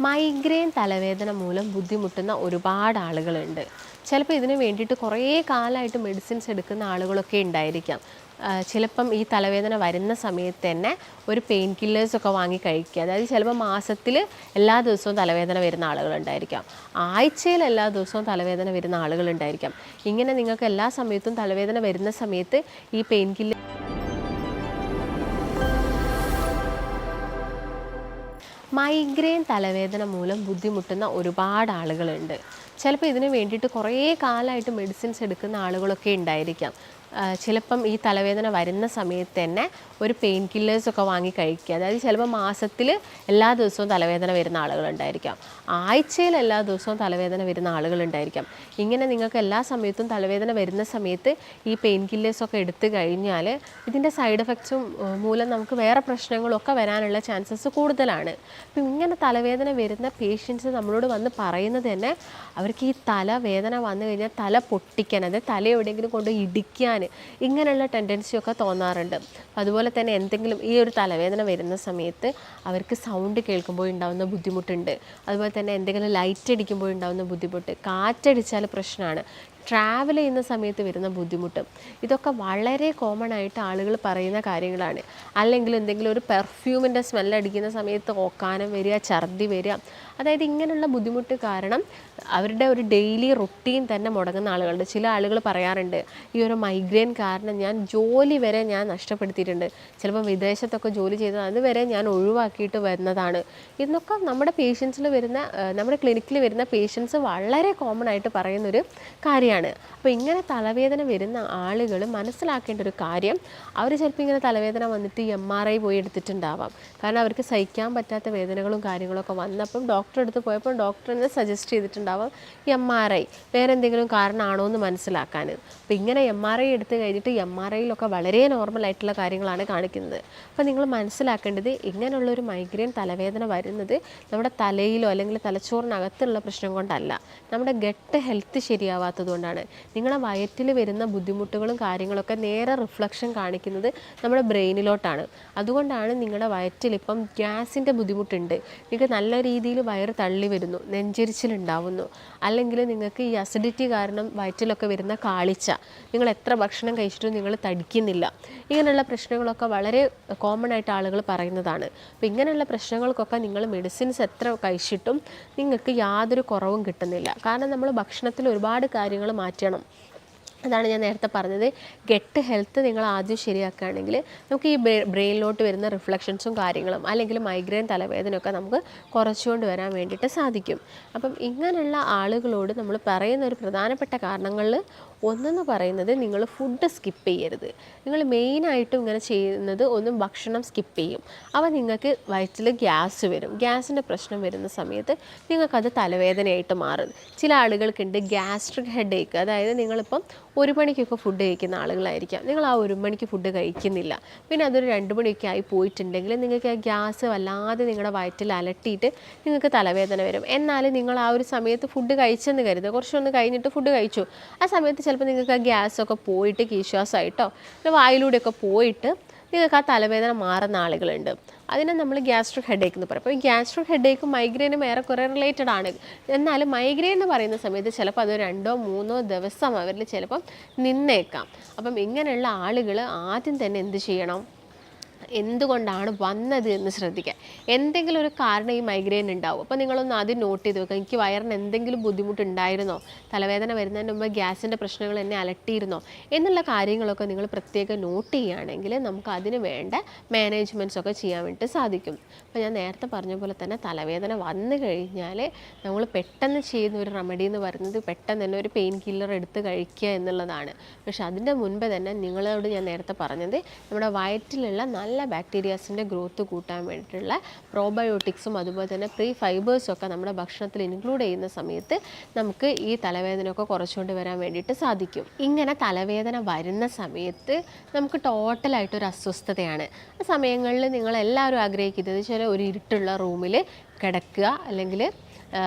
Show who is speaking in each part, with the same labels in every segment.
Speaker 1: Migraine തലവേദന മൂലം ബുദ്ധിമുട്ടുന്ന ഒരുപാട് ആളുകളുണ്ട്. ചിലപ്പോൾ ഇതിന് വേണ്ടിയിട്ട് കുറേ കാലമായിട്ട് മെഡിസിൻസ് എടുക്കുന്ന ആളുകളൊക്കെ ഉണ്ടായിരിക്കാം. ചിലപ്പം ഈ തലവേദന വരുന്ന സമയത്ത് തന്നെ ഒരു പെയിൻ കില്ലേഴ്സൊക്കെ വാങ്ങി കഴിക്കുക. അതായത് ചിലപ്പോൾ മാസത്തിൽ എല്ലാ ദിവസവും തലവേദന വരുന്ന ആളുകളുണ്ടായിരിക്കാം. ആഴ്ചയിൽ എല്ലാ ദിവസവും തലവേദന വരുന്ന ആളുകളുണ്ടായിരിക്കാം. ഇങ്ങനെ നിങ്ങൾക്ക് എല്ലാ സമയത്തും തലവേദന വരുന്ന സമയത്ത് ഈ പെയിൻ കില്ലർ മൈഗ്രെയിൻ തലവേദന മൂലം ബുദ്ധിമുട്ടുന്ന ഒരുപാട് ആളുകളുണ്ട്. ചിലപ്പോൾ ഇതിന് വേണ്ടിയിട്ട് കുറേ കാലമായിട്ട് മെഡിസിൻസ് എടുക്കുന്ന ആളുകളൊക്കെ ഉണ്ടായിരിക്കാം. ചിലപ്പം ഈ തലവേദന വരുന്ന സമയത്ത് തന്നെ ഒരു പെയിൻ കില്ലേഴ്സൊക്കെ വാങ്ങി കഴിക്കുക. അതായത് ചിലപ്പോൾ മാസത്തിൽ എല്ലാ ദിവസവും തലവേദന വരുന്ന ആളുകളുണ്ടായിരിക്കാം. ആഴ്ചയിൽ എല്ലാ ദിവസവും തലവേദന വരുന്ന ആളുകളുണ്ടായിരിക്കാം. ഇങ്ങനെ നിങ്ങൾക്ക് എല്ലാ സമയത്തും തലവേദന വരുന്ന സമയത്ത് ഈ പെയിൻ കില്ലേഴ്സൊക്കെ എടുത്തു കഴിഞ്ഞാൽ ഇതിന്റെ സൈഡ് എഫക്ട്സും മൂലം നമുക്ക് വേറെ പ്രശ്നങ്ങളൊക്കെ വരാനുള്ള ചാൻസസ് കൂടുതലാണ്. അപ്പം ഇങ്ങനെ തലവേദന വരുന്ന പേഷ്യൻസ് നമ്മളോട് വന്ന് പറയുന്നത് തന്നെ അവർക്ക് ഈ തലവേദന വന്നു കഴിഞ്ഞാൽ തല പൊട്ടിക്കാൻ അതായത് തല എവിടെയെങ്കിലും കൊണ്ട് ഇടിക്കാൻ ഇങ്ങനെയുള്ള ടെൻഡൻസിയൊക്കെ തോന്നാറുണ്ട്. അതുപോലെ തന്നെ എന്തെങ്കിലും ഈ ഒരു തലവേദന വരുന്ന സമയത്ത് അവർക്ക് സൗണ്ട് കേൾക്കുമ്പോൾ ഉണ്ടാകുന്ന ബുദ്ധിമുട്ടുണ്ട്. അതുപോലെ തന്നെ എന്തെങ്കിലും ലൈറ്റ് അടിക്കുമ്പോൾ ഉണ്ടാകുന്ന ബുദ്ധിമുട്ട്. കാറ്റടിച്ചാൽ പ്രശ്നമാണ്. ട്രാവൽ ചെയ്യുന്ന സമയത്ത് വരുന്ന ബുദ്ധിമുട്ട്. ഇതൊക്കെ വളരെ കോമൺ ആയിട്ട് ആളുകൾ പറയുന്ന കാര്യങ്ങളാണ്. അല്ലെങ്കിൽ എന്തെങ്കിലും ഒരു പെർഫ്യൂമിന്റെ സ്മെല്ലടിക്കുന്ന സമയത്ത് ഓക്കാനം വരിക ഛർദി വരിക. അതായത് ഇങ്ങനെയുള്ള ബുദ്ധിമുട്ട് കാരണം അവരുടെ ഒരു ഡെയിലി റുട്ടീൻ തന്നെ മുടങ്ങുന്ന ആളുകളുണ്ട്. ചില ആളുകൾ പറയാറുണ്ട് ഈ ഒരു മൈഗ്രെയിൻ കാരണം ഞാൻ ജോലി വരെ ഞാൻ നഷ്ടപ്പെടുത്തിയിട്ടുണ്ട്. ചിലപ്പോൾ വിദേശത്തൊക്കെ ജോലി ചെയ്തത് അതുവരെ ഞാൻ ഒഴിവാക്കിയിട്ട് വരുന്നതാണ് ഇതൊക്കെ നമ്മുടെ പേഷ്യൻസിൽ വരുന്ന നമ്മുടെ ക്ലിനിക്കിൽ വരുന്ന പേഷ്യൻസ് വളരെ കോമൺ ആയിട്ട് പറയുന്നൊരു കാര്യമാണ് അപ്പോൾ ഇങ്ങനെ തലവേദന വരുന്ന ആളുകൾ മനസ്സിലാക്കേണ്ട ഒരു കാര്യം അവർ ചിലപ്പോൾ ഇങ്ങനെ തലവേദന വന്നിട്ട് എം ആർ ഐ പോയി എടുത്തിട്ടുണ്ടാവാം. കാരണം അവർക്ക് സഹിക്കാൻ പറ്റാത്ത വേദനകളും കാര്യങ്ങളൊക്കെ വന്നപ്പം ഡോക്ടറെ അടുത്ത് പോയപ്പോൾ ഡോക്ടർ തന്നെ സജസ്റ്റ് ചെയ്തിട്ടുണ്ടാവാം എം ആർ ഐ വേറെ എന്തെങ്കിലും കാരണമാണോ എന്ന് മനസ്സിലാക്കാൻ അപ്പോൾ ഇങ്ങനെ എം ആർ ഐ എടുത്ത് കഴിഞ്ഞിട്ട് എം ആർ ഐയിലൊക്കെ വളരെ നോർമൽ ആയിട്ടുള്ള കാര്യങ്ങളാണ് കാണിക്കുന്നത്. അപ്പോൾ നിങ്ങൾ മനസ്സിലാക്കേണ്ടത് ഇങ്ങനെയുള്ളൊരു മൈഗ്രെയിൻ തലവേദന വരുന്നത് നമ്മുടെ തലയിലോ അല്ലെങ്കിൽ തലച്ചോറിനകത്തുള്ള പ്രശ്നം കൊണ്ടല്ല. നമ്മുടെ ഗട്ട് ഹെൽത്ത് ശരിയാവാത്തത് നിങ്ങളുടെ വയറ്റിൽ വരുന്ന ബുദ്ധിമുട്ടുകളും കാര്യങ്ങളൊക്കെ നേരെ റിഫ്ലക്ഷൻ കാണിക്കുന്നത് നമ്മുടെ ബ്രെയിനിലോട്ടാണ്. അതുകൊണ്ടാണ് നിങ്ങളുടെ വയറ്റിൽ ഇപ്പം ഗ്യാസിന്റെ ബുദ്ധിമുട്ടുണ്ട്. നിങ്ങൾക്ക് നല്ല രീതിയിൽ വയറ് തള്ളി വരുന്നു നെഞ്ചരിച്ചിലുണ്ടാവുന്നു അല്ലെങ്കിൽ നിങ്ങൾക്ക് ഈ അസിഡിറ്റി കാരണം വയറ്റിലൊക്കെ വരുന്ന കാളിച്ച നിങ്ങൾ എത്ര ഭക്ഷണം കഴിച്ചിട്ടും നിങ്ങൾ തടിക്കുന്നില്ല. ഇങ്ങനെയുള്ള പ്രശ്നങ്ങളൊക്കെ വളരെ കോമൺ ആയിട്ട് ആളുകൾ പറയുന്നതാണ്. അപ്പോൾ ഇങ്ങനെയുള്ള പ്രശ്നങ്ങൾക്കൊക്കെ നിങ്ങൾ മെഡിസിൻസ് എത്ര കഴിച്ചിട്ടും നിങ്ങൾക്ക് യാതൊരു കുറവും കിട്ടുന്നില്ല. കാരണം നമ്മൾ ഭക്ഷണത്തിൽ ഒരുപാട് കാര്യങ്ങൾ മാറ്റണം. അതാണ് ഞാൻ നേരത്തെ പറഞ്ഞത്. ഗെറ്റ് ഹെൽത്ത് നിങ്ങൾ ആദ്യം ശരിയാക്കുകയാണെങ്കിൽ നമുക്ക് ഈ ബ്രെയിനിലോട്ട് വരുന്ന റിഫ്ലക്ഷൻസും കാര്യങ്ങളും അല്ലെങ്കിൽ മൈഗ്രെയിൻ തലവേദനയൊക്കെ നമുക്ക് കുറച്ചുകൊണ്ട് വരാൻ വേണ്ടിയിട്ട് സാധിക്കും. അപ്പം ഇങ്ങനെയുള്ള ആളുകളോട് നമ്മൾ പറയുന്ന ഒരു പ്രധാനപ്പെട്ട കാരണങ്ങളിൽ ഒന്നെന്ന് പറയുന്നത് നിങ്ങൾ ഫുഡ് സ്കിപ്പ് ചെയ്യരുത്. നിങ്ങൾ മെയിനായിട്ടും ഇങ്ങനെ ചെയ്യുന്നത് ഒന്നും ഭക്ഷണം സ്കിപ്പ് ചെയ്യും. അപ്പോൾ നിങ്ങൾക്ക് വയറ്റിൽ ഗ്യാസ് വരും. ഗ്യാസിന്റെ പ്രശ്നം വരുന്ന സമയത്ത് നിങ്ങൾക്കത് തലവേദനയായിട്ട് മാറും. ചില ആളുകൾക്കുണ്ട് ഗ്യാസ്ട്രിക് ഹെഡ് ഏക്ക് അതായത് നിങ്ങളിപ്പം ഒരു മണിക്കൊക്കെ ഫുഡ് കഴിക്കുന്ന ആളുകളായിരിക്കാം. നിങ്ങൾ ആ ഒരു മണിക്ക് ഫുഡ് കഴിക്കുന്നില്ല. പിന്നെ അതൊരു രണ്ട് മണിയൊക്കെ ആയി പോയിട്ടുണ്ടെങ്കിൽ നിങ്ങൾക്ക് ആ ഗ്യാസ് വല്ലാതെ നിങ്ങളുടെ വയറ്റിൽ അലട്ടിയിട്ട് നിങ്ങൾക്ക് തലവേദന വരും. എന്നാൽ നിങ്ങൾ ആ ഒരു സമയത്ത് ഫുഡ് കഴിച്ചെന്ന് കരുതുക. കുറച്ചൊന്ന് കഴിഞ്ഞിട്ട് ഫുഡ് കഴിച്ചു. ആ സമയത്ത് ചിലപ്പോൾ നിങ്ങൾക്ക് ആ ഗ്യാസൊക്കെ പോയിട്ട് കീശ്വാസമായിട്ടോ പിന്നെ വായിലൂടെയൊക്കെ പോയിട്ട് നിങ്ങൾക്ക് ആ തലവേദന മാറുന്ന ആളുകളുണ്ട്. അതിനെ നമ്മൾ ഗ്യാസ്ട്രിക് ഹെഡേക്ക് എന്ന് പറയും. അപ്പോൾ ഈ ഗ്യാസ്ട്രിക് ഹെഡേക്ക് മൈഗ്രെയിനും ഏറെക്കുറെ റിലേറ്റഡ് ആണ്. എന്നാൽ മൈഗ്രെയിൻ എന്ന് പറയുന്ന സമയത്ത് ചിലപ്പോൾ അത് രണ്ടോ മൂന്നോ ദിവസം അവരിൽ ചിലപ്പം നിന്നേക്കാം. അപ്പം ഇങ്ങനെയുള്ള ആളുകൾ ആദ്യം തന്നെ എന്ത് ചെയ്യണം? എന്തുകൊണ്ടാണ് വന്നത് എന്ന് ശ്രദ്ധിക്കുക എന്തെങ്കിലും ഒരു കാരണം ഈ മൈഗ്രെയിൻ ഉണ്ടാവും അപ്പോൾ നിങ്ങളൊന്ന് ആദ്യം നോട്ട് ചെയ്ത് വെക്കുക എനിക്ക് വയറിന് എന്തെങ്കിലും ബുദ്ധിമുട്ടുണ്ടായിരുന്നോ? തലവേദന വരുന്നതിന് മുമ്പ് ഗ്യാസിന്റെ പ്രശ്നങ്ങൾ എന്നെ അലട്ടിയിരുന്നോ? എന്നുള്ള കാര്യങ്ങളൊക്കെ നിങ്ങൾ പ്രത്യേകം നോട്ട് ചെയ്യുകയാണെങ്കിൽ നമുക്ക് അതിന് വേണ്ട മാനേജ്മെന്റ്സ് ഒക്കെ ചെയ്യാൻ വേണ്ടി സാധിക്കും. അപ്പോൾ ഞാൻ നേരത്തെ പറഞ്ഞ പോലെ തന്നെ തലവേദന വന്നു കഴിഞ്ഞാൽ നമ്മൾ പെട്ടെന്ന് ചെയ്യുന്ന ഒരു റെമഡി എന്ന് പറയുന്നത് പെട്ടെന്ന് തന്നെ ഒരു പെയിൻ കില്ലർ എടുത്ത് കഴിക്കുക എന്നുള്ളതാണ്. പക്ഷെ അതിന്റെ മുൻപ് തന്നെ നിങ്ങളോട് ഞാൻ നേരത്തെ പറഞ്ഞത് നമ്മുടെ വയറ്റിലുള്ള നല്ല ബാക്ടീരിയാസിന്റെ ഗ്രോത്ത് കൂട്ടാൻ വേണ്ടിയിട്ടുള്ള പ്രോബയോട്ടിക്സും അതുപോലെ തന്നെ പ്രീ ഫൈബേഴ്സും ഒക്കെ നമ്മുടെ ഭക്ഷണത്തിൽ ഇൻക്ലൂഡ് ചെയ്യുന്ന സമയത്ത് നമുക്ക് ഈ തലവേദനയൊക്കെ കുറച്ചുകൊണ്ട് വരാൻ വേണ്ടിയിട്ട് സാധിക്കും. ഇങ്ങനെ തലവേദന വരുന്ന സമയത്ത് നമുക്ക് ടോട്ടലായിട്ടൊരു അസ്വസ്ഥതയാണ്. ആ സമയങ്ങളിൽ നിങ്ങളെല്ലാവരും ആഗ്രഹിക്കുന്നത് ചില ഒരു ഇരുട്ടുള്ള റൂമിൽ കിടക്കുക അല്ലെങ്കിൽ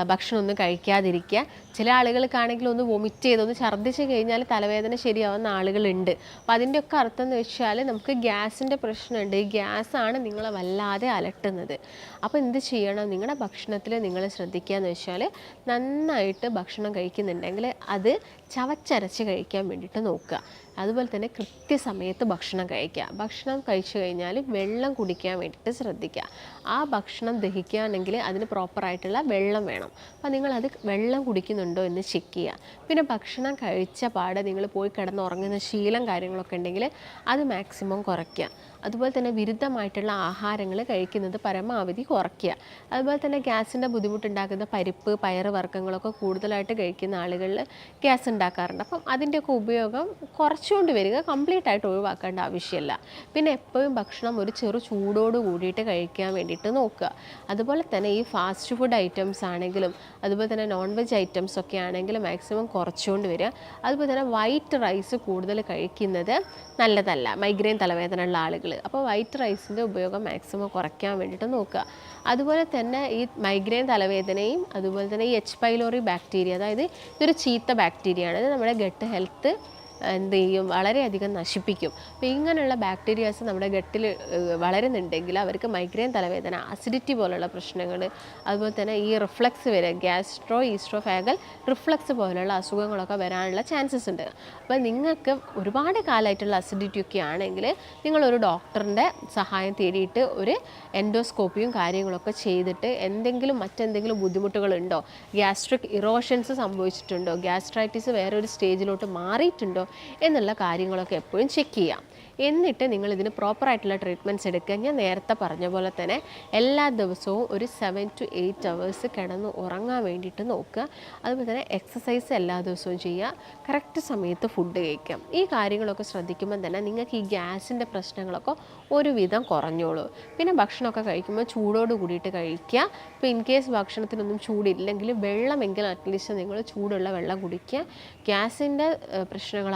Speaker 1: ഭക്ഷണമൊന്നും കഴിക്കാതിരിക്കുക. ചില ആളുകൾക്കാണെങ്കിൽ ഒന്ന് വൊമിറ്റ് ചെയ്ത് ഒന്ന് ഛർദ്ദിച്ച് കഴിഞ്ഞാൽ തലവേദന ശരിയാവുന്ന ആളുകളുണ്ട്. അപ്പോൾ അതിന്റെയൊക്കെ അർത്ഥം എന്ന് വെച്ചാൽ നമുക്ക് ഗ്യാസിന്റെ പ്രശ്നമുണ്ട്. ഈ ഗ്യാസാണ് നിങ്ങളെ വല്ലാതെ അലട്ടുന്നത്. അപ്പോൾ എന്ത് ചെയ്യണം? നിങ്ങളുടെ ഭക്ഷണത്തിൽ നിങ്ങൾ ശ്രദ്ധിക്കുക എന്ന് വെച്ചാൽ നന്നായിട്ട് ഭക്ഷണം കഴിക്കുന്നുണ്ടെങ്കിൽ അത് ചവച്ചരച്ച് കഴിക്കാൻ വേണ്ടിയിട്ട് നോക്കുക. അതുപോലെ തന്നെ കൃത്യസമയത്ത് ഭക്ഷണം കഴിക്കുക. ഭക്ഷണം കഴിച്ചു കഴിഞ്ഞാൽ വെള്ളം കുടിക്കാൻ വേണ്ടിയിട്ട് ശ്രദ്ധിക്കുക. ആ ഭക്ഷണം ദഹിക്കുകയാണെങ്കിൽ അതിന് പ്രോപ്പറായിട്ടുള്ള വെള്ളം വേണം. അപ്പോൾ നിങ്ങളത് വെള്ളം കുടിക്കുന്നുണ്ടോ എന്ന് ചെക്ക് ചെയ്യുക. പിന്നെ ഭക്ഷണം കഴിച്ച പാടെ നിങ്ങൾ പോയി കിടന്ന് ഉറങ്ങുന്ന ശീലം കാര്യങ്ങളൊക്കെ ഉണ്ടെങ്കിൽ അത് മാക്സിമം കുറയ്ക്കുക. അതുപോലെ തന്നെ വിരുദ്ധമായിട്ടുള്ള ആഹാരങ്ങൾ കഴിക്കുന്നത് പരമാവധി കുറയ്ക്കുക. അതുപോലെ തന്നെ ഗ്യാസിന്റെ ബുദ്ധിമുട്ടുണ്ടാക്കുന്ന പരിപ്പ് പയറ് വർഗങ്ങളൊക്കെ കൂടുതലായിട്ട് കഴിക്കുന്ന ആളുകളിൽ ഗ്യാസ് ഉണ്ടാക്കാറുണ്ട്. അപ്പം അതിന്റെയൊക്കെ ഉപയോഗം കുറച്ചുകൊണ്ട് വരിക കംപ്ലീറ്റ് ആയിട്ട് ഒഴിവാക്കേണ്ട ആവശ്യമില്ല. പിന്നെ എപ്പോഴും ഭക്ഷണം ഒരു ചെറു ചൂടോട് കൂടിയിട്ട് കഴിക്കാൻ വേണ്ടിയിട്ട് നോക്കുക. അതുപോലെ തന്നെ ഈ ഫാസ്റ്റ് ഫുഡ് ഐറ്റംസ് ആണെങ്കിലും അതുപോലെ തന്നെ നോൺ വെജ് ഐറ്റംസ് ഒക്കെ ആണെങ്കിലും മാക്സിമം കുറച്ചുകൊണ്ട് വരിക. അതുപോലെ തന്നെ വൈറ്റ് റൈസ് കൂടുതൽ കഴിക്കുന്നത് നല്ലതല്ല. മൈഗ്രെയിൻ തലവേദന ഉള്ള ആളുകൾ അപ്പോൾ വൈറ്റ് റൈസിന്റെ ഉപയോഗം മാക്സിമം കുറയ്ക്കാൻ വേണ്ടിയിട്ട് നോക്കുക. അതുപോലെ തന്നെ ഈ മൈഗ്രെയിൻ തലവേദനയും അതുപോലെ തന്നെ ഈ എച്ച് പൈലോറി ബാക്ടീരിയ അതായത് ഇതൊരു ചീത്ത ബാക്ടീരിയയാണ് ഇത് നമ്മുടെ ഗട്ട് ഹെൽത്ത് എന്ത് ചെയ്യും? വളരെയധികം നശിപ്പിക്കും. അപ്പോൾ ഇങ്ങനെയുള്ള ബാക്ടീരിയാസ് നമ്മുടെ ഗട്ടിൽ വളരുന്നുണ്ടെങ്കിൽ അവർക്ക് മൈഗ്രെയിൻ തലവേദന അസിഡിറ്റി പോലുള്ള പ്രശ്നങ്ങൾ അതുപോലെ തന്നെ ഈ റിഫ്ലക്സ് വരെ ഗ്യാസ്ട്രോ ഈസ്ട്രോഫാഗൽ റിഫ്ലക്സ് പോലുള്ള അസുഖങ്ങളൊക്കെ വരാനുള്ള ചാൻസസ് ഉണ്ട്. അപ്പോൾ നിങ്ങൾക്ക് ഒരുപാട് കാലമായിട്ടുള്ള അസിഡിറ്റി ഒക്കെ ആണെങ്കിൽ നിങ്ങളൊരു ഡോക്ടറിന്റെ സഹായം തേടിയിട്ട് ഒരു എൻഡോസ്കോപ്പിയും കാര്യങ്ങളൊക്കെ ചെയ്തിട്ട് എന്തെങ്കിലും മറ്റെന്തെങ്കിലും ബുദ്ധിമുട്ടുകളുണ്ടോ? ഗ്യാസ്ട്രിക് ഇറോഷൻസ് സംഭവിച്ചിട്ടുണ്ടോ? ഗ്യാസ്ട്രൈറ്റിസ് വേറെ ഒരു സ്റ്റേജിലോട്ട് മാറിയിട്ടുണ്ടോ? എന്നുള്ള കാര്യങ്ങളൊക്കെ എപ്പോഴും ചെക്ക് ചെയ്യാം. എന്നിട്ട് നിങ്ങൾ ഇതിന് പ്രോപ്പറായിട്ടുള്ള ട്രീറ്റ്മെന്റ്സ് എടുക്കുക. ഞാൻ നേരത്തെ പറഞ്ഞ പോലെ തന്നെ എല്ലാ ദിവസവും ഒരു സെവൻ ടു എയ്റ്റ് അവേഴ്സ് കിടന്ന് ഉറങ്ങാൻ വേണ്ടിയിട്ട് നോക്കുക. അതുപോലെ തന്നെ എക്സസൈസ് എല്ലാ ദിവസവും ചെയ്യുക. കറക്റ്റ് സമയത്ത് ഫുഡ് കഴിക്കാം ഈ കാര്യങ്ങളൊക്കെ ശ്രദ്ധിക്കുമ്പോൾ തന്നെ നിങ്ങൾക്ക് ഈ ഗ്യാസിന്റെ പ്രശ്നങ്ങളൊക്കെ ഒരുവിധം കുറഞ്ഞോളൂ. പിന്നെ ഭക്ഷണമൊക്കെ കഴിക്കുമ്പോൾ ചൂടോട് കൂടിയിട്ട് കഴിക്കുക. ഇപ്പോൾ ഇൻ കേസ് ഭക്ഷണത്തിനൊന്നും ചൂടില്ലെങ്കിൽ വെള്ളമെങ്കിലും അറ്റ്ലീസ്റ്റ് നിങ്ങൾ ചൂടുള്ള വെള്ളം കുടിക്കുക. ഗ്യാസിന്റെ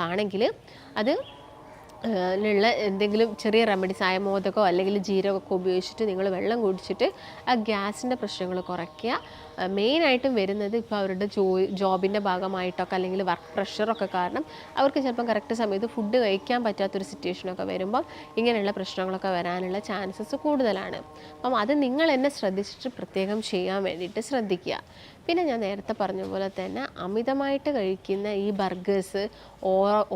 Speaker 1: പ്രശ്നങ്ങളാണെങ്കിൽ അത് ലുള്ള എന്തെങ്കിലും ചെറിയ റെമഡീസ് ആയ മോദകോ അല്ലെങ്കിൽ ജീരകമൊക്കെ ഉപയോഗിച്ചിട്ട് നിങ്ങൾ വെള്ളം കുടിച്ചിട്ട് ആ ഗ്യാസിന്റെ പ്രശ്നങ്ങൾ കുറയ്ക്കുക. മെയിനായിട്ടും വരുന്നത് ഇപ്പോൾ അവരുടെ ജോ ജോബിന്റെ ഭാഗമായിട്ടൊക്കെ അല്ലെങ്കിൽ വർക്ക് പ്രഷറൊക്കെ കാരണം അവർക്ക് ചിലപ്പം കറക്റ്റ് സമയത്ത് ഫുഡ് കഴിക്കാൻ പറ്റാത്തൊരു സിറ്റുവേഷനൊക്കെ വരുമ്പോൾ ഇങ്ങനെയുള്ള പ്രശ്നങ്ങളൊക്കെ വരാനുള്ള ചാൻസസ് കൂടുതലാണ്. അപ്പം അത് നിങ്ങൾ എന്നെ ശ്രദ്ധിച്ചിട്ട് പ്രത്യേകം ചെയ്യാൻ വേണ്ടിയിട്ട് ശ്രദ്ധിക്കുക. പിന്നെ ഞാൻ നേരത്തെ പറഞ്ഞ പോലെ തന്നെ അമിതമായിട്ട് കഴിക്കുന്ന ഈ ബർഗേഴ്സ്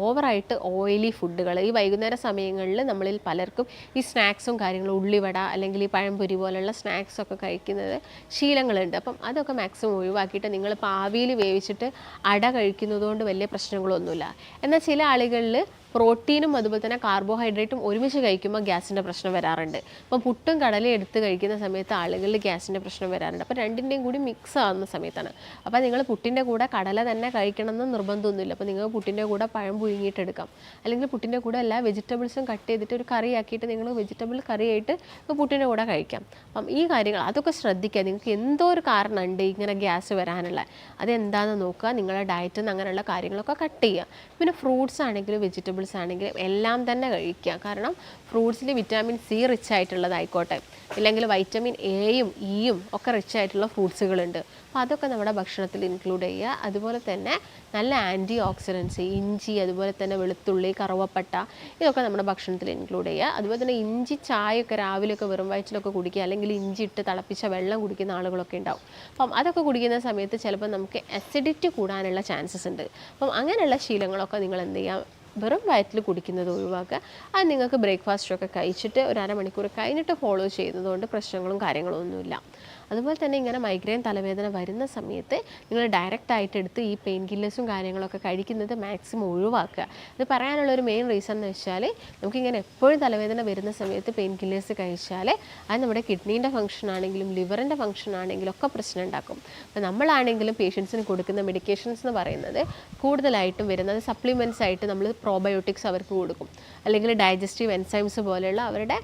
Speaker 1: ഓവറായിട്ട് ഓയിലി ഫുഡുകൾ ഈ വൈകുന്നേര സമയങ്ങളിൽ നമ്മളിൽ പലർക്കും ഈ സ്നാക്സും കാര്യങ്ങളും ഉള്ളിവട അല്ലെങ്കിൽ ഈ പഴംപൊരി പോലുള്ള സ്നാക്സൊക്കെ കഴിക്കുന്നത് ശീലങ്ങളുണ്ട്. അപ്പം അതൊക്കെ മാക്സിമം ഒഴിവാക്കിയിട്ട് നിങ്ങൾ പാവിയിൽ വേവിച്ചിട്ട് അട കഴിക്കുന്നതുകൊണ്ട് വലിയ പ്രശ്നങ്ങളൊന്നുമില്ല. എന്നാൽ ചില ആളുകളിൽ പ്രോട്ടീനും അതുപോലെ തന്നെ കാർബോഹൈഡ്രേറ്റും ഒരുമിച്ച് കഴിക്കുമ്പോൾ ഗ്യാസിന്റെ പ്രശ്നം വരാറുണ്ട്. അപ്പം പുട്ടും കടലയും എടുത്ത് കഴിക്കുന്ന സമയത്ത് ആളുകളിൽ ഗ്യാസിന്റെ പ്രശ്നം വരാറുണ്ട്. അപ്പോൾ രണ്ടിന്റെയും കൂടി മിക്സ് ആവുന്ന സമയത്താണ്. അപ്പോൾ നിങ്ങൾ പുട്ടിന്റെ കൂടെ കടല തന്നെ കഴിക്കണമെന്ന് നിർബന്ധമൊന്നുമില്ല. അപ്പോൾ നിങ്ങൾ പുട്ടിന്റെ കൂടെ പഴം പുഴുങ്ങിയിട്ട് എടുക്കാം. അല്ലെങ്കിൽ പുട്ടിന്റെ കൂടെ എല്ലാ വെജിറ്റബിൾസും കട്ട് ചെയ്തിട്ട് ഒരു കറി ആക്കിയിട്ട് നിങ്ങൾ വെജിറ്റബിൾ കറിയായിട്ട് പുട്ടിന്റെ കൂടെ കഴിക്കാം. അപ്പം ഈ കാര്യങ്ങൾ അതൊക്കെ ശ്രദ്ധിക്കുക. നിങ്ങൾക്ക് എന്തോ ഒരു കാരണമുണ്ട് ഇങ്ങനെ ഗ്യാസ് വരാനുള്ള. അതെന്താണെന്ന് നോക്കുക. നിങ്ങളുടെ ഡയറ്റിൽ നിന്ന് അങ്ങനെയുള്ള കാര്യങ്ങളൊക്കെ കട്ട് ചെയ്യുക. പിന്നെ ഫ്രൂട്ട്സ് ആണെങ്കിലും വെജിറ്റബിൾസ് ആണെങ്കിലും എല്ലാം തന്നെ കഴിക്കുക. കാരണം ഫ്രൂട്ട്സിൽ വിറ്റാമിൻ സി റിച്ച് ആയിട്ടുള്ളതായിക്കോട്ടെ. ഇല്ലെങ്കിൽ വൈറ്റമിൻ എയും ഇയും ഒക്കെ റിച്ച് ആയിട്ടുള്ള ഫ്രൂട്ട്സുകളുണ്ട് അപ്പോൾ അതൊക്കെ നമ്മുടെ ഭക്ഷണത്തിൽ ഇൻക്ലൂഡ് ചെയ്യുക. അതുപോലെ തന്നെ നല്ല ആന്റി ഓക്സിഡൻസ് ഇഞ്ചി അതുപോലെ തന്നെ വെളുത്തുള്ളി കറുവപ്പട്ട ഇതൊക്കെ നമ്മുടെ ഭക്ഷണത്തിൽ ഇൻക്ലൂഡ് ചെയ്യുക. അതുപോലെ തന്നെ ഇഞ്ചി ചായയൊക്കെ രാവിലെയൊക്കെ വെറും വയറ്റിലൊക്കെ കുടിക്കുക. അല്ലെങ്കിൽ ഇഞ്ചി ഇട്ട് തിളപ്പിച്ച വെള്ളം കുടിക്കുന്ന ആളുകളൊക്കെ ഉണ്ടാവും. അപ്പം അതൊക്കെ കുടിക്കുന്ന സമയത്ത് ചിലപ്പോൾ നമുക്ക് അസിഡിറ്റി കൂടാനുള്ള ചാൻസസ് ഉണ്ട്. അപ്പം അങ്ങനെയുള്ള ശീലങ്ങളൊക്കെ നിങ്ങൾ എന്ത് ചെയ്യാം? വെറും വയറ്റിൽ കുടിക്കുന്നത് ഒഴിവാക്കുക. അത് നിങ്ങൾക്ക് ബ്രേക്ക്ഫാസ്റ്റൊക്കെ കഴിച്ചിട്ട് ഒരു അരമണിക്കൂർ കഴിഞ്ഞിട്ട് ഫോളോ ചെയ്യുന്നതുകൊണ്ട് പ്രശ്നങ്ങളും കാര്യങ്ങളും ഒന്നുമില്ല. അതുപോലെ തന്നെ ഇങ്ങനെ മൈഗ്രെയിൻ തലവേദന വരുന്ന സമയത്ത് നിങ്ങൾ ഡയറക്റ്റ് ആയിട്ട് എടുത്ത് ഈ പെയിൻ കില്ലേഴ്സും കാര്യങ്ങളൊക്കെ കഴിക്കുന്നത് മാക്സിമം ഒഴിവാക്കുക. ഇത് പറയാനുള്ള ഒരു മെയിൻ റീസൺ എന്ന് വെച്ചാൽ നമുക്കിങ്ങനെ എപ്പോഴും തലവേദന വരുന്ന സമയത്ത് പെയിൻ കില്ലേഴ്സ് കഴിച്ചാൽ അത് നമ്മുടെ കിഡ്നീന്റെ ഫംഗ്ഷൻ ആണെങ്കിലും ലിവറിന്റെ ഫംഗ്ഷൻ ആണെങ്കിലും ഒക്കെ പ്രശ്നം ഉണ്ടാക്കും. അപ്പോൾ നമ്മളാണെങ്കിലും പേഷ്യൻസിന് കൊടുക്കുന്ന മെഡിക്കേഷൻസ് എന്ന് പറയുന്നത് കൂടുതലായിട്ടും വരുന്നത് സപ്ലിമെന്റ്സ് ആയിട്ട് നമ്മൾ പ്രോബയോട്ടിക്സ് അവർക്ക് കൊടുക്കും. അല്ലെങ്കിൽ ഡൈജസ്റ്റീവ് എൻസൈംസ് പോലെയുള്ള അവരുടെ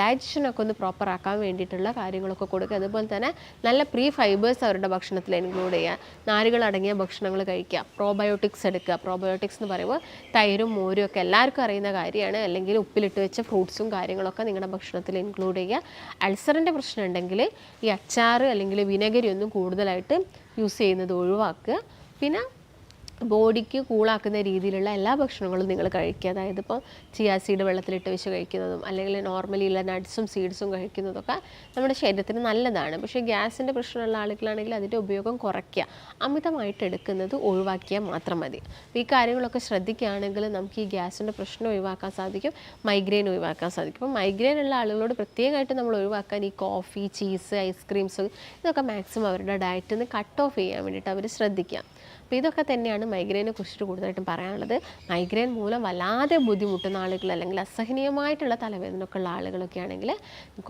Speaker 1: ഡയജഷനൊക്കെ ഒന്ന് പ്രോപ്പറാക്കാൻ വേണ്ടിയിട്ടുള്ള കാര്യങ്ങളൊക്കെ കൊടുക്കുക. അതുപോലെ തന്നെ നല്ല പ്രീ ഫൈബേഴ്സ് അവരുടെ ഭക്ഷണത്തിൽ ഇൻക്ലൂഡ് ചെയ്യുക. നാരുകൾ അടങ്ങിയ ഭക്ഷണങ്ങൾ കഴിക്കുക. പ്രോബയോട്ടിക്സ് എടുക്കുക. പ്രോബയോട്ടിക്സ് എന്ന് പറയുമ്പോൾ തൈരും മോരും ഒക്കെ എല്ലാവർക്കും അറിയുന്ന കാര്യമാണ്. അല്ലെങ്കിൽ ഉപ്പിലിട്ട് വെച്ച ഫ്രൂട്ട്സും കാര്യങ്ങളൊക്കെ നിങ്ങളുടെ ഭക്ഷണത്തിൽ ഇൻക്ലൂഡ് ചെയ്യുക. അൾസറിന്റെ പ്രശ്നം ഉണ്ടെങ്കിൽ ഈ അച്ചാർ അല്ലെങ്കിൽ വിനെഗരി ഒന്നും കൂടുതലായിട്ട് യൂസ് ചെയ്യുന്നത് ഒഴിവാക്കുക. പിന്നെ ബോഡിക്ക് കൂളാക്കുന്ന രീതിയിലുള്ള എല്ലാ ഭക്ഷണങ്ങളും നിങ്ങൾ കഴിക്കുക. അതായത് ഇപ്പോൾ ചിയാ സീഡ് വെള്ളത്തിലിട്ട് വെച്ച് കഴിക്കുന്നതും അല്ലെങ്കിൽ നോർമലി ഉള്ള നട്ട്സും സീഡ്സും കഴിക്കുന്നതൊക്കെ നമ്മുടെ ശരീരത്തിന് നല്ലതാണ്. പക്ഷേ ഗ്യാസിന്റെ പ്രശ്നമുള്ള ആളുകളാണെങ്കിൽ അതിന്റെ ഉപയോഗം കുറയ്ക്കുക. അമിതമായിട്ട് എടുക്കുന്നത് ഒഴിവാക്കിയാൽ മാത്രം മതി. ഈ കാര്യങ്ങളൊക്കെ ശ്രദ്ധിക്കുകയാണെങ്കിൽ നമുക്ക് ഈ ഗ്യാസിന്റെ പ്രശ്നം ഒഴിവാക്കാൻ സാധിക്കും മൈഗ്രെയിൻ ഒഴിവാക്കാൻ സാധിക്കും. അപ്പോൾ മൈഗ്രെയിൻ ഉള്ള ആളുകളോട് പ്രത്യേകമായിട്ട് നമ്മൾ ഒഴിവാക്കാൻ ഈ കോഫി ചീസ് ഐസ്ക്രീംസ് ഇതൊക്കെ മാക്സിമം അവരുടെ ഡയറ്റിൽ നിന്ന് കട്ട് ഓഫ് ചെയ്യാൻ വേണ്ടിയിട്ട് അവർ ശ്രദ്ധിക്കുക. അപ്പോൾ ഇതൊക്കെ തന്നെയാണ് മൈഗ്രെയിനെ കുറിച്ചിട്ട് കൂടുതലായിട്ടും പറയാനുള്ളത്. മൈഗ്രെയിൻ മൂലം വല്ലാതെ ബുദ്ധിമുട്ടുന്ന ആളുകൾ അല്ലെങ്കിൽ അസഹനീയമായിട്ടുള്ള തലവേദന ഒക്കെ ഉള്ള ആളുകളൊക്കെ ആണെങ്കിൽ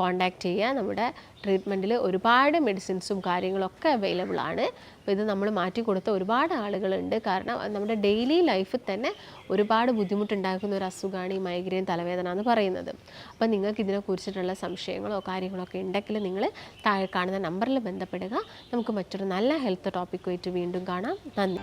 Speaker 1: കോണ്ടാക്ട് ചെയ്യുക. നമ്മുടെ ട്രീറ്റ്മെന്റിൽ ഒരുപാട് മെഡിസിൻസും കാര്യങ്ങളൊക്കെ അവൈലബിൾ ആണ്. അപ്പോൾ ഇത് നമ്മൾ മാറ്റി കൊടുത്ത ഒരുപാട് ആളുകളുണ്ട്. കാരണം നമ്മുടെ ഡെയിലി ലൈഫിൽ തന്നെ ഒരുപാട് ബുദ്ധിമുട്ടുണ്ടാക്കുന്ന ഒരു അസുഖമാണ് ഈ മൈഗ്രെയിൻ തലവേദന എന്ന് പറയുന്നത്. അപ്പോൾ നിങ്ങൾക്ക് ഇതിനെക്കുറിച്ചിട്ടുള്ള സംശയങ്ങളോ കാര്യങ്ങളോ ഒക്കെ ഉണ്ടെങ്കിൽ നിങ്ങൾ താഴെ കാണുന്ന നമ്പറിൽ ബന്ധപ്പെടുക. നമുക്ക് മറ്റൊരു നല്ല ഹെൽത്ത് ടോപ്പിക്കുമായിട്ട് വീണ്ടും കാണാം. നന്ദി.